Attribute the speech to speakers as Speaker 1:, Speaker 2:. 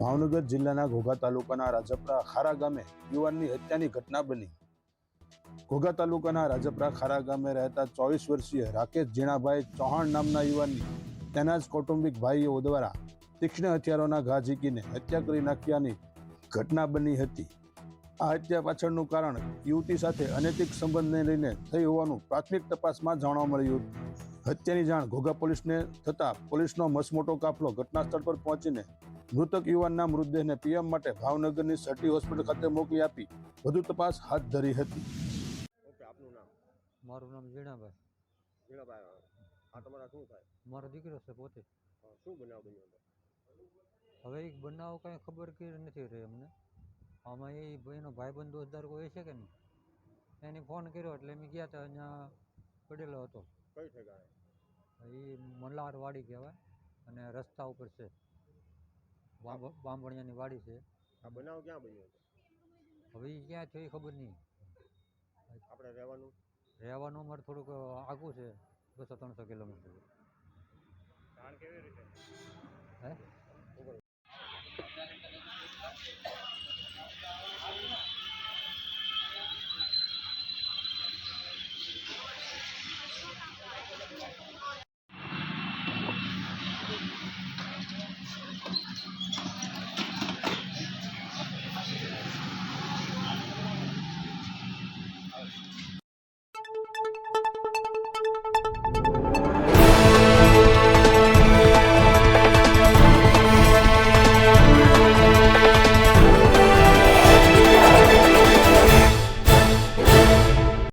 Speaker 1: ભાવનગર જિલ્લાના ઘોઘા તાલુકાના રાજપરા ખારા ગામે યુવાનની હત્યાની ઘટના બની. ઘોઘા તાલુકાના રાજપરા ખારા ગામે રહેતા ચોવીસ વર્ષીય રાકેશ જીણાભાઈ ચૌહાણ નામના યુવાનની તેના જ કૌટુંબિક ભાઈઓ દ્વારા તીક્ષ્ણ હથિયારોના ઘા ઝીકીને હત્યા કરી નાખ્યાની ઘટના બની હતી. આ હત્યા પાછળનું કારણ યુવતી સાથે અનૈતિક સંબંધને લઈને થઈ હોવાનું પ્રાથમિક તપાસમાં જાણવા મળ્યું હતું. હત્યાની જાણ ઘોઘા પોલીસને થતાં પોલીસનો મસમોટો કાફલો ઘટના સ્થળ પર પહોંચીને મૃતક યુવાનના મૃતદેહને પીએમ માટે ભાવનગરની સટી હોસ્પિટલ ખાતે મોકલી આપી વધુ તપાસ હાથ ધરી હતી.
Speaker 2: આપનું નામ?
Speaker 3: મારું નામ ઝીણાભાઈ
Speaker 2: ઝીણાભાઈ આ તમારા શું થાય?
Speaker 3: મારો દીકરો છે પોતે.
Speaker 2: શું બનાવ બન્યો
Speaker 3: હવે એક બનાવ કાંઈ ખબર કે નથી રહી અમને. આમાં એ ભાઈનો ભાઈબંધ દોસ્તદાર કોઈ છે કે નહીં? એને ફોન કર્યો એટલે અમે ગયા હતા અહીંયા પડેલો હતો.
Speaker 2: કઈ ઠેકાણે?
Speaker 3: એ મલ્હાર વાડી કહેવાય અને રસ્તા ઉપર છે. બામણિયાની વાડી છે.
Speaker 2: આ બનાવ ક્યાં બન્યો
Speaker 3: હવે એ ક્યાં છે એ ખબર નહીં.
Speaker 2: આપણે રહેવાનું?
Speaker 3: રહેવાનું અમારે થોડુંક આગું છે બસો ત્રણસો કિલોમીટર.
Speaker 2: જાણ કેવી રીતે?
Speaker 3: હે?